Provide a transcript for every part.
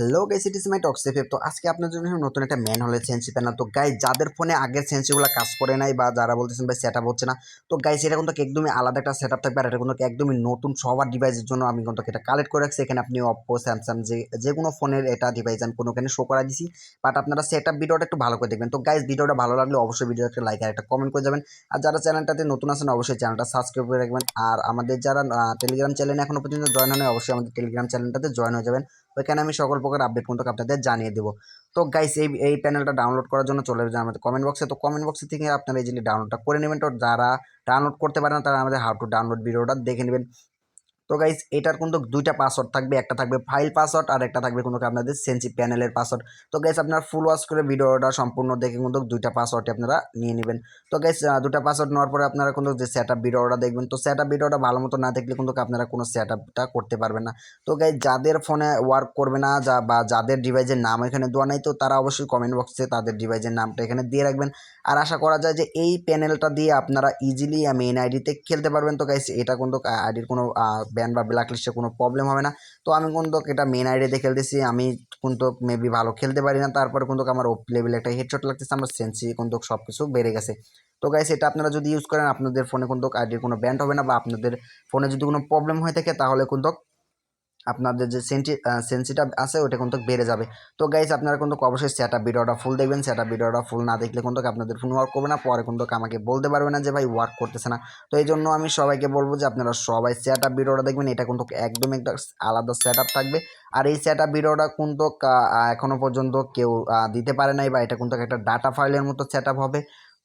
Hello guys it is মাই টক্সিফেপ তো আজকে আপনার জন্য নতুন একটা ম্যান হলে সেন্সি প্যানাল তো গাইস যাদের ফোনে আগের সেন্সিগুলো কাজ করে নাই বা যারা বলতেছেন ভাই সেট হচ্ছে না, তো গাইস এটা কিন্তু একদমই আলাদা একটা সেট থাকবে আর এটা কিন্তু একদমই নতুন সবার ডিভাইসের জন্য আমি কিন্তু এটা কালেক্ট করে রাখছি। এখানে আপনি অপো স্যামসাং যে যে কোনো ফোনের এটা ডিভাইস আমি কোনোখানে শো করা দিছি। বাট আপনারা সেট আপ ভিডিওটা একটু ভালো করে দেখবেন। তো গাইস ভিডিওটা ভালো লাগলে অবশ্যই ভিডিও একটা লাইক আর একটা কমেন্ট করে যাবেন। আর যারা চ্যানেলটাতে নতুন আছেন, অবশ্যই চ্যানেলটা সাবস্ক্রাইব করে রাখবেন। আর আমাদের যারা টেলিগ্রাম চ্যানেলে এখনও পর্যন্ত জয়েন হয় অবশ্যই আমাদের টেলিগ্রাম চ্যানেলটাতে জয়েন হয়ে যাবেন। ওইখানে আমি সকল প্রকার আপডেট কিন্তু আপনাদের জানিয়ে দেবো। তো গাইস এই এই প্যানেলটা ডাউনলোড করার জন্য চলে যাবে আমাদের কমেন্ট বক্সে তো কমেন্ট বক্সে থেকে আপনারা এই জিনিস ডাউনলোডটা করে নেবেন। তো যারা ডাউনলোড করতে পারেন তারা আমাদের হাউ টু ডাউনলোড ভিডিওটা দেখে নেবেন। তো গাইস এটার কিন্তু দুইটা পাসওয়ার্ড থাকবে, একটা থাকবে ফাইল পাসওয়ার্ড আর একটা থাকবে কিন্তু আপনাদের সেন্সি প্যানেলের পাসওয়ার্ড তো গাইস আপনার ফুল ওয়াশ করে ভিডিওটা সম্পূর্ণ দেখে কিন্তু দুইটা পাসওয়ার্ডটি আপনারা নিয়ে নেবেন। তো গাইস দুটা পাসওয়ার্ড নেওয়ার পরে আপনারা কিন্তু যে সেট আপ ভিডিওটা দেখবেন, তো সেট আপ ভিডিওটা ভালো মতো না দেখলে কিন্তু আপনারা কোনো সেট আপটা করতে পারবেন না। তো গাইস যাদের ফোনে ওয়ার্ক করবে না, যা বা যাদের ডিভাইসের নাম এখানে দেওয়া নাই, তো তারা অবশ্যই কমেন্ট বক্সে তাদের ডিভাইসের নামটা এখানে দিয়ে রাখবেন। আর আশা করা যায় যে এই প্যানেলটা দিয়ে আপনারা ইজিলি মেইন আইডিতে খেলতে পারবেন। তো গাইস এটা কিন্তু আইডির কোনো ব্যান বা ব্ল্যাক লিস্টে কোনো প্রবলেম হবে না। তো আমি কিন্তু এটা মেন আইডিতে খেলতেছি। আমি কিন্তু মেবি ভালো খেলতে পারি না। তারপরে কিন্তু আমার ওপ লেভেলে একটা হেডশট লাগতেছে। আমার সেন্সি কিন্তু সব কিছু বেড়ে গেছে। তো গাইস এটা আপনারা যদি ইউজ করেন, আপনাদের ফোনে কিন্তু আইডির কোনো ব্যান্ড হবে না বা আপনাদের ফোনে যদি কোনো প্রবলেম হয়ে থাকে, তাহলে কিন্তু আপনাদের যে সেন্টি সেন্সিটা আছে, ওটা কিন্তু বেড়ে যাবে। তো গাইস আপনারা কিন্তু অবশ্যই আপ ভিডিওটা ফুল দেখবেন। আপ ভিডিওটা ফুল না দেখলে কিন্তু আপনাদের ফোন ওয়ার্ক করবে না। পরে কিন্তু আমাকে বলতে পারবে না যে, ভাই ওয়ার্ক করতেছে না। তো এই জন্য আমি সবাইকে বলব যে, আপনারা সবাই সেট আপ ভিডিওটা দেখবেন। এটা কিন্তু একদম একটা আলাদা সেট আপ থাকবে। আর এই সেট আপ ভিডিওটা কিন্তু এখনও পর্যন্ত কেউ দিতে পারে নাই বা এটা কিন্তু একটা ডাটা ফাইলের মতো সেট আপ হবে।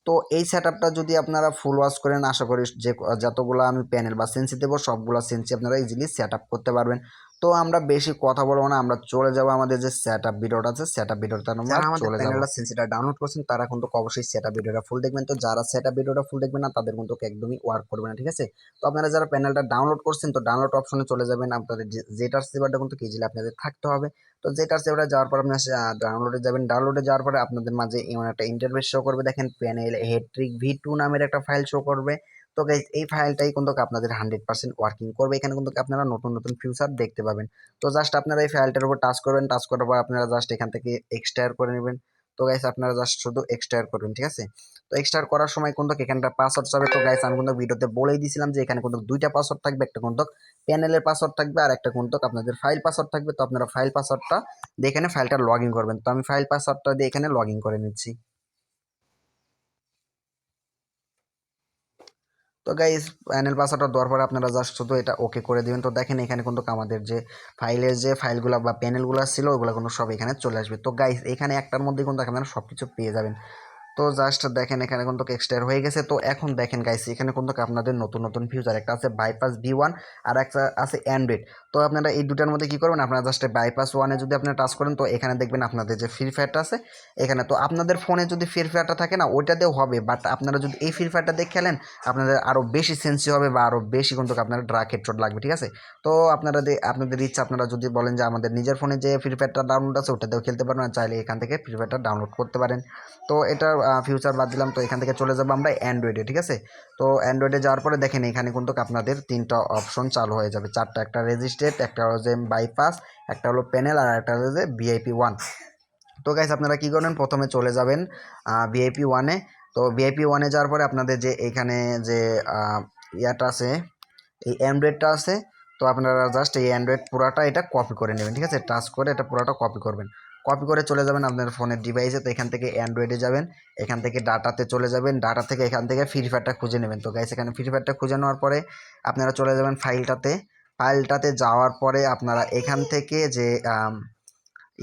তো এই সেট যদি আপনারা ফুল ওয়াশ করেন, আশা করি যে, যতগুলো আমি প্যানেল বা সেন্সি দেবো, সবগুলো সেন্সি আপনারা ইজিলি সেট করতে পারবেন। তো আমরা বেশি কথা বলব না আমরা চলে যাব আমাদের যে সেট আপ ভিডিওটা আছে সেট আপ ভিডিওটা আমরা চলে যাব। সেন্সিটা ডাউনলোড করছেন তারা কিন্তু অবশ্যই সেট আপ ভিডিওটা ফুল দেখবেন। তো যারা সেট আপ ভিডিওটা ফুল দেখবেন না তাদের কিন্তু একদমই ওয়ার্ক করবে না ঠিক আছে? তো আপনারা যারা প্যানেলটা ডাউনলোড করছেন তো ডাউনলোড অপশনে চলে যাবেন। আপনাদের জেটার সেভারটা কিন্তু ইজিলি আপনাদের থাকতে হবে। তো জেটার সেভারে যাওয়ার পর আপনার ডাউনলোডে যাবেন। ডাউনলোডে যাওয়ার পরে আপনাদের মাঝে এমন একটা ইন্টারভেস শো করবে। দেখেন প্যানেল হেট্রিক ভি টু নামের একটা ফাইল শো করবে। তো গাইজ এই ফাইলটাই কিন্তু আপনাদের হান্ড্রেড পার্সেন্ট ওয়ার্কিং করবে। এখানে কিন্তু আপনারা নতুন নতুন ফিউচার দেখতে পাবেন। তো জাস্ট আপনারা এই ফাইলটার উপর টাচ করবেন। টাচ করার পর আপনারা জাস্ট এখান থেকে এক্সট্রায়ার করে নেবেন। তো গাইস আপনারা জাস্ট শুধু এক্সট্রায়ার করবেন, ঠিক আছে? তো এক্সট্রায়ার করার সময় কিন্তু এখানটা পাসওয়ার্ড যাবে তো গাইস আমি কিন্তু ভিডিওতে বলেই দিয়েছিলাম যে এখানে কিন্তু দুইটা পাসওয়ার্ড থাকবে। একটা কিন্তু প্যানেলের পাসওয়ার্ড থাকবে আর একটা কিন্তু আপনাদের ফাইল পাসওয়ার্ড থাকবে। তো আপনারা ফাইল পাসওয়ার্ডটা দিয়ে এখানে ফাইলটা লগ করবেন। তো আমি ফাইল পাসওয়ার্ডটা দিয়ে এখানে লগ করে নিচ্ছি। তো গাইজ প্যানেল পাসওয়ার্ডটা দেওয়ার পরে আপনারা জাস্ট শুধু এটা ওকে করে দিবেন। তো দেখেন এখানে কিন্তু আমাদের যে ফাইলের যে ফাইলগুলো বা প্যানেলগুলো ছিল ওগুলো কিন্তু সব এখানে চলে আসবে। তো গাইজ এখানে একটার মধ্যে কিন্তু আপনারা সব কিছু পেয়ে যাবেন। তো জাস্ট দেখেন, এখানে কিন্তু এক্সট্রার হয়ে গেছে। তো এখন দেখেন গাইস এখানে কিন্তু আপনাদের নতুন নতুন ফিউচার একটা আছে বাইপাস ভি ওয়ান আর একটা আছে অ্যান্ড্রয়েড তো আপনারা এই দুটার মধ্যে কী করবেন? আপনারা জাস্ট বাইপাস ওয়ানে যদি আপনারা টাচ করেন, তো এখানে দেখবেন আপনাদের যে ফ্রি ফায়ারটা আছে, এখানে তো আপনাদের ফোনে যদি ফ্রি ফায়ারটা থাকে না, ওইটা দিয়েও হবে। বাট আপনারা যদি এই ফ্রি ফায়ারটা দিয়ে খেলেন, আপনাদের আরও বেশি সেন্সি হবে বা আরও বেশি কিন্তু আপনার ড্রাক হেডশট লাগবে, ঠিক আছে? তো আপনারা আপনাদের ইচ্ছা, আপনারা যদি বলেন যে আমাদের নিজের ফোনে যে ফ্রি ফায়ারটা ডাউনলোড আছে, ওটা দিয়েও খেলতে পারবেন চাইলে এখান থেকে ফ্রি ফায়ারটা ডাউনলোড করতে পারেন। তো এটার ফিউচার বাদ দিলাম, তো এখান থেকে চলে যাব আমরা অ্যান্ড্রয়েডে ঠিক আছে? তো অ্যান্ড্রয়েডে যাওয়ার পরে দেখেন, এখানে কিন্তু আপনাদের তিনটা অপশন চালু হয়ে যাবে। চারটা, একটা রেজিস্ট্রেড একটা হলো যে বাইপাস একটা হলো প্যানেল আর একটা হলো যে ভিআইপি ওয়ান তো গাইস আপনারা কী করবেন? প্রথমে চলে যাবেন ভিআইপি ওয়ানে তো ভিআইপি ওয়ানে যাওয়ার পরে আপনাদের যে এখানে যে ইয়াটা আছে, এই অ্যান্ড্রয়েডটা আছে, তো আপনারা জাস্ট এই অ্যান্ড্রয়েড পুরাটা এটা কপি করে নেবেন, ঠিক আছে? টাচ করে এটা পুরাটা কপি করবেন। কপি করে চলে যাবেন আপনার ফোনের ডিভাইসে তো এখান থেকে অ্যান্ড্রয়েডে যাবেন। এখান থেকে ডাটাতে চলে যাবেন। ডাটা থেকে এখান থেকে ফ্রি ফায়ারটা খুঁজে নেবেন। তো গাইস এখানে ফ্রি ফায়ারটা খুঁজে নেওয়ার পরে আপনারা চলে যাবেন ফাইলটাতে ফাইলটাতে যাওয়ার পরে আপনারা এখান থেকে যে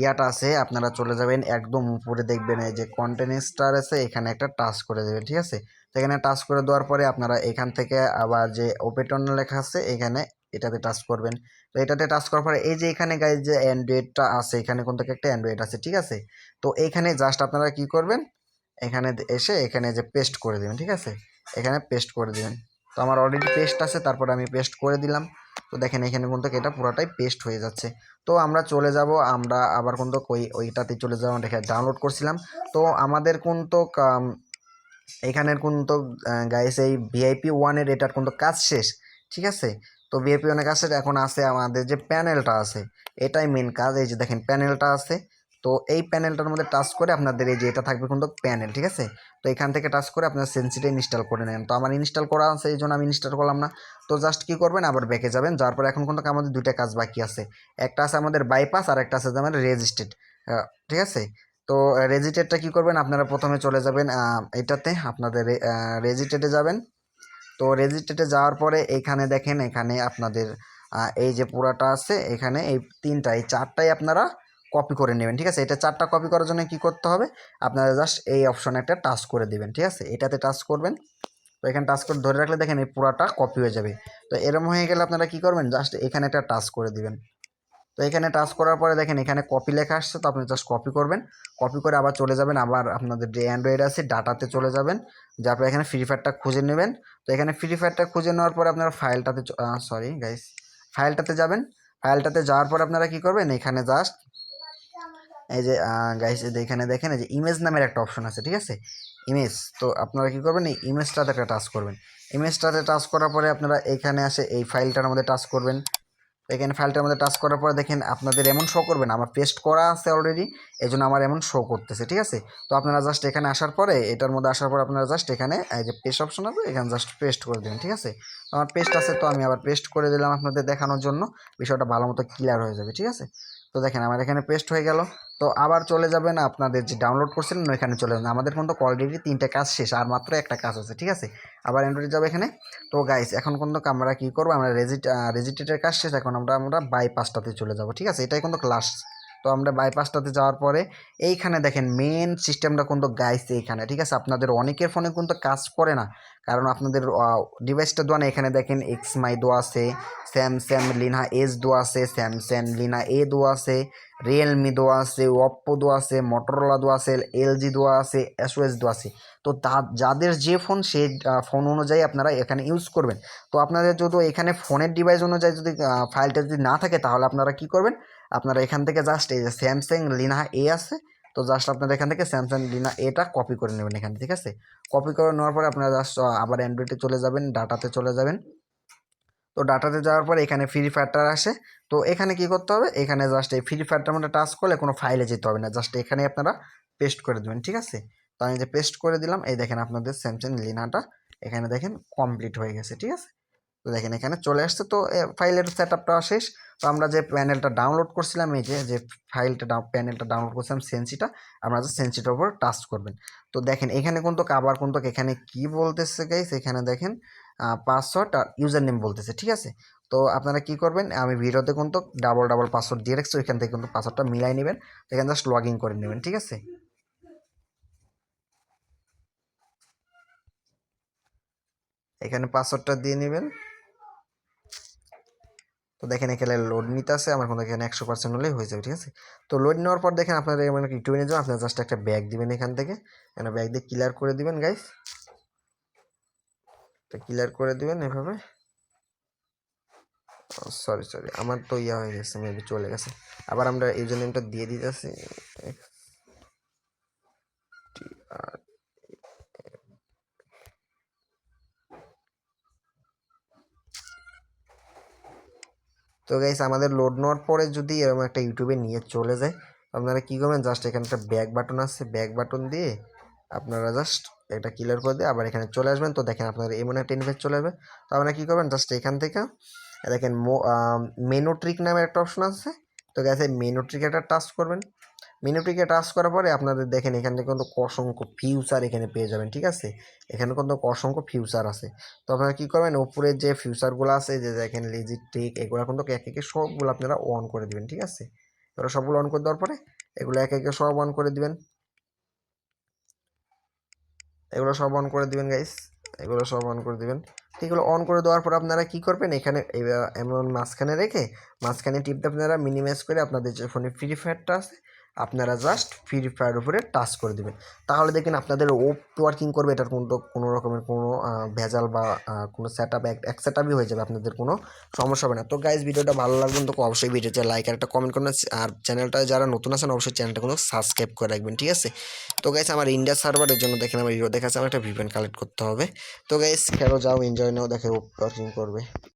ইয়াটা আছে, আপনারা চলে যাবেন একদম উপরে দেখবেন এই যে কন্টেন্ট স্টার আছে, এখানে একটা টাচ করে দেবেন, ঠিক আছে? তো এখানে টাচ করে দেওয়ার পরে আপনারা এখান থেকে আবার যে ওপেটন লেখা আছে, এখানে এটাতে টাচ করবেন। তো এটাতে টাচ করার পরে এই যে এখানে গাইজ যে অ্যান্ড্রয়েডটা আছে, এখানে কোন থেকে একটা অ্যান্ড্রয়েড আছে, ঠিক আছে? তো এইখানে জাস্ট আপনারা কি করবেন? এখানে এসে এখানে যে পেস্ট করে দেবেন, ঠিক আছে? এখানে পেস্ট করে দেবেন। তো আমার অলরেডি পেস্ট আছে, তারপরে আমি পেস্ট করে দিলাম। তো দেখেন এখানে কোন কিন্তু এটা পুরোটাই পেস্ট হয়ে যাচ্ছে। তো আমরা চলে যাব, আমরা আবার কিন্তু ওই ওইটাতে চলে যাব এখানে ডাউনলোড করছিলাম। তো আমাদের কোন কিন্তু এখানের কিন্তু গাইস এই ভিআইপি ওয়ানের এটার কিন্তু কাজ শেষ, ঠিক আছে? তো ভিআইপি অনেক আছে, এখন আছে আমাদের যে প্যানেলটা আছে, এটাই মেন কাজ, এই যে দেখেন প্যানেলটা আছে, তো এই প্যানেলটার মধ্যে টাচ করে আপনাদের এই যে এটা থাকবে কিন্তু প্যানেল ঠিক আছে? তো এখান থেকে টাচ করে আপনার সেন্সিটা ইনস্টল করে নেন। তো আমার ইনস্টল করা আছে, এই জন্য আমি ইনস্টল করলাম না। তো জাস্ট কী করবেন, আবার ব্যাকে যাবেন, যাওয়ার পর এখন কিন্তু আমাদের দুইটা কাজ বাকি আছে। একটা আছে আমাদের বাইপাস আর একটা আছে আমাদের রেজিস্ট্রেড ঠিক আছে? তো রেজিস্ট্রেডটা কী করবেন, আপনারা প্রথমে চলে যাবেন এটাতে আপনাদের রেজিস্ট্রেডে যাবেন। তো রেজিস্ট্রেটে যাওয়ার পরে এখানে দেখেন, এখানে আপনাদের এই যে পুরাটা আছে, এখানে এই তিনটা এই চারটাই আপনারা কপি করে নেবেন, ঠিক আছে? এটা চারটা কপি করার জন্য কি করতে হবে? আপনারা জাস্ট এই অপশনে একটা টাচ করে দেবেন, ঠিক আছে? এটাতে টাচ করবেন। তো এখানে টাচ করে ধরে রাখলে দেখেন এই পুরাটা কপি হয়ে যাবে। তো এরম হয়ে গেলে আপনারা কি করবেন? জাস্ট এখানে একটা টাচ করে দিবেন। তো এখানে টাচ করার পরে দেখেন এখানে কপি লেখা আসছে, তো আপনি জাস্ট কপি করবেন। কপি করে আবার চলে যাবেন, আবার আপনাদের যে অ্যান্ড্রয়েড আছে ডাটাতে চলে যাবেন। যার পরে এখানে ফ্রি ফায়ারটা খুঁজে নেবেন। তো এখানে ফ্রি ফায়ারটা খুঁজে নেওয়ার পরে আপনারা ফাইলটাতে সরি গাইস ফাইলটাতে যাবেন। ফাইলটাতে যাওয়ার পর আপনারা কি করবেন, এখানে জাস্ট এই যে গাইস এখানে দেখেন, এই যে ইমেজ নামের একটা অপশন আছে, ঠিক আছে? ইমেজ তো আপনারা কি করবেন, এই ইমেজটাতে একটা টাচ করবেন। ইমেজটাতে টাচ করার পরে আপনারা এখানে আসে এই ফাইলটার মধ্যে টাচ করবেন। এখানে ফাইলটার মধ্যে টাচ করার পরে দেখেন আপনাদের এমন শো করবে না, আমার পেস্ট করা আছে অলরেডি এই জন্য আমার এমন শো করতেছে, ঠিক আছে? তো আপনারা জাস্ট এখানে আসার পরে, এটার মধ্যে আসার পর আপনারা জাস্ট এখানে, এই যে পেস্ট অপশন আছে, এখানে জাস্ট পেস্ট করে দেবেন, ঠিক আছে? আমার পেস্ট আছে, তো আমি আবার পেস্ট করে দিলাম আপনাদের দেখানোর জন্য, বিষয়টা ভালো মতো ক্লিয়ার হয়ে যাবে, ঠিক আছে? তো দেখেন, আমার এখানে পেস্ট হয়ে গেল। তো আবার চলে যাবেন আপনাদের যে ডাউনলোড করছিলেন, ওইখানে চলে যাবেন। আমাদের কিন্তু অলরেডি তিনটে কাজ শেষ, আর মাত্র একটা কাজ আছে, ঠিক আছে? আবার অ্যান্ড্রয়েড যাবে এখানে। তো গাইস এখন কিন্তু আমরা কী করব? আমরা রেজিট রেজিটেটের কাজ শেষ, এখন আমরা আমরা বাইপাসটাতে চলে যাব, ঠিক আছে? এটাই কিন্তু লাস্ট তো আমরা বাইপাসটাতে যাওয়ার পরে এইখানে দেখেন মেন সিস্টেমটা কিন্তু গাইছে এইখানে, ঠিক আছে? আপনাদের অনেকের ফোনে কিন্তু কাজ করে না। কারণ আপনাদের ডিভাইসটা দোয়ানে এখানে দেখেন এক্স মাই দোয়া আছে স্যামস্যাম লিনা এস দোয়া আছে স্যামস্যাং লিনা এ দোয়া আছে রিয়েলমি দোয়া আছে ওপ্পো দোয়া আছে মটোরোলা দোয়া আছে এলজি দোয়া আছে এসওএস দোয়া আছে। তো তা, যাদের যে ফোন সেই ফোন অনুযায়ী আপনারা এখানে ইউজ করবেন। তো আপনাদের যদি এখানে ফোনের ডিভাইস অনুযায়ী যদি ফাইলটা যদি না থাকে, তাহলে আপনারা কি করবেন? আপনারা এখান থেকে জাস্ট এই যে স্যামসাং লিনা এ আছে, তো জাস্ট আপনারা এখান থেকে স্যামসাং লিনা এটা কপি করে নেবেন এখানে ঠিক আছে? কপি করে নেওয়ার পরে আপনারা জাস্ট আবার অ্যান্ড্রয়েডে চলে যাবেন ডাটাতে চলে যাবেন। তো ডাটাতে যাওয়ার পরে এখানে ফ্রি ফায়ারটা আসে। তো এখানে কি করতে হবে? এখানে জাস্ট এই ফ্রি ফায়ারটার মধ্যে টাচ করলে কোনো ফাইলে যেতে হবে না জাস্ট এখানে আপনারা পেস্ট করে দেবেন, ঠিক আছে? তো আমি যে পেস্ট করে দিলাম, এই দেখেন আপনাদের স্যামসাং লিনাটা এখানে দেখেন কমপ্লিট হয়ে গেছে, ঠিক আছে? তো দেখেন এখানে চলে আসছে। তো ফাইলের সেট আপটা শেষ। তো আমরা যে প্যানেলটা ডাউনলোড করছিলাম, এই যে যে ফাইলটা প্যানেলটা ডাউনলোড করছিলাম সেন্সিটা আপনারা সেন্সিটার উপর টাচ করবেন। তো দেখেন এখানে কোন কিন্তু আবার কিন্তু এখানে কি বলতেছে গাইস এখানে দেখেন পাসওয়ার্ড আর ইউজার নেম বলতেছে, ঠিক আছে? তো আপনারা কি করবেন, আমি ভিডিওতে কিন্তু ডাবল ডাবল পাসওয়ার্ড দিয়ে রাখছি, ওইখান থেকে কিন্তু পাসওয়ার্ডটা মিলাই নেবেন। এখানে জাস্ট লগ ইন করে নেবেন, ঠিক আছে? এখানে পাসওয়ার্ডটা দিয়ে নেবেন। তো দেখেন এখানে লোড নিতে আছে আমার কোনো এখানে একশো পার্সেন্ট হলেই হয়ে যাবে, ঠিক আছে? তো লোড নেওয়ার পর দেখেন আপনারা মানে ইউটিউবে যাবেন আপনারা জাস্ট একটা ব্যাগ দিবেন এখান থেকে। এখানে ব্যাগ দিয়ে ক্লিয়ার করে দিবেন গাইস তো ক্লিয়ার করে দিবেন এভাবে। সরি সরি আমার তো ইয়া হয়ে গেছে মেবি চলে গেছে। আবার আমরা ইউজার নেমটা দিয়ে দিতেছি তো গাইস আমাদের লোড নেওয়ার পরে যদি এরকম একটা ইউটিউবে নিয়ে চলে যায়, আপনারা কী করবেন? জাস্ট এখানে একটা ব্যাক বাটন আছে ব্যাক বাটন দিয়ে আপনারা জাস্ট এটা ক্লিয়ার করে দিয়ে আবার এখানে চলে আসবেন। তো দেখেন আপনাদের এমন একটা ইনভেস্ট চলে আসবে। তো আপনারা কী করবেন? জাস্ট এখান থেকে, দেখেন মেনো ট্রিক নামের একটা অপশন আছে। তো গ্যাসে মেনো ট্রিক একটা টাচ করবেন। মেনু ট্রিকে টাচ করার পরে আপনাদের দেখেন, এখান থেকে কিন্তু অসংখ্য ফিউচার এখানে পেয়ে যাবেন, ঠিক আছে? এখানে কিন্তু অসংখ্য ফিউচার আছে। তো আপনারা কী করবেন? উপরে যে ফিউচারগুলো আছে, যে দেখেন লেজি ট্রিক এগুলো কিন্তু এক একে সবগুলো আপনারা অন করে দিবেন, ঠিক আছে? এগুলো সবগুলো অন করে দেওয়ার পরে এগুলো এক একে সব অন করে দিবেন। এগুলো সব অন করে দিবেন গাইস এগুলো সব অন করে দিবেন। এগুলো অন করে দেওয়ার পর আপনারা কি করবেন? এখানে এমন মাঝখানে রেখে মাঝখানে টিপটা আপনারা মিনিমাইজ করে আপনাদের যে ফোনে ফ্রি ফায়ারটা আছে আপনারা জাস্ট ফ্রি ফায়ার উপরে টাচ করে দিবেন। তাহলে দেখেন আপনাদের ওপ ওয়ার্কিং করবে, এটার কোনো কোনো রকমের কোনো ভেজাল বা কোনো সেট আপ এক সেট আপই হয়ে যাবে, আপনাদের কোনো সমস্যা হবে না। তো গাইজ ভিডিওটা ভালো লাগবে তো অবশ্যই ভিডিওতে লাইক আর একটা কমেন্ট করবেন। আর চ্যানেলটা যারা নতুন আছেন, অবশ্যই চ্যানেলটা কোনো সাবস্ক্রাইব করে রাখবেন, ঠিক আছে? তো গাইজ আমার ইন্ডিয়া সার্ভারের জন্য দেখেন, আমার ভিডিও দেখাচ্ছে, আমার একটা ভিপেন কালেক্ট করতে হবে। তো গাইজ খেলো, যাও এনজয় নাও, দেখে ওপ ওয়ার্কিং করবে।